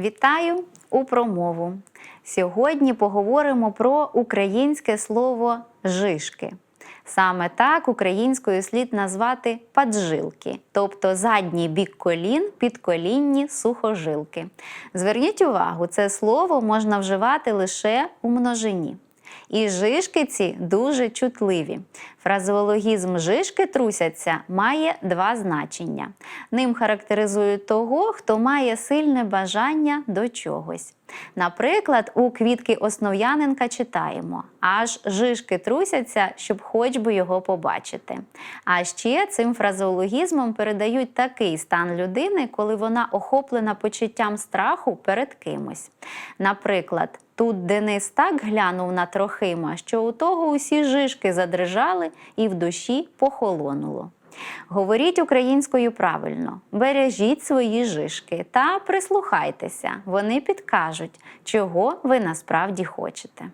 Вітаю у промову. Сьогодні поговоримо про українське слово жишки. Саме так українською слід назвати паджилки, тобто задній бік колін, підколінні сухожилки. Зверніть увагу, це слово можна вживати лише у множині. І жишки ці дуже чутливі. Фразеологізм жишки трусяться має два значення. Ним характеризують того, хто має сильне бажання до чогось. Наприклад, у квітки Основ'яненка читаємо: аж жишки трусяться, щоб хоч би його побачити. А ще цим фразеологізмом передають такий стан людини, коли вона охоплена почуттям страху перед кимось. Наприклад, Тут Денис так глянув на Трохима, що у того усі жишки задрижали і в душі похолонуло. Говоріть українською правильно, бережіть свої жишки та прислухайтеся, вони підкажуть, чого ви насправді хочете.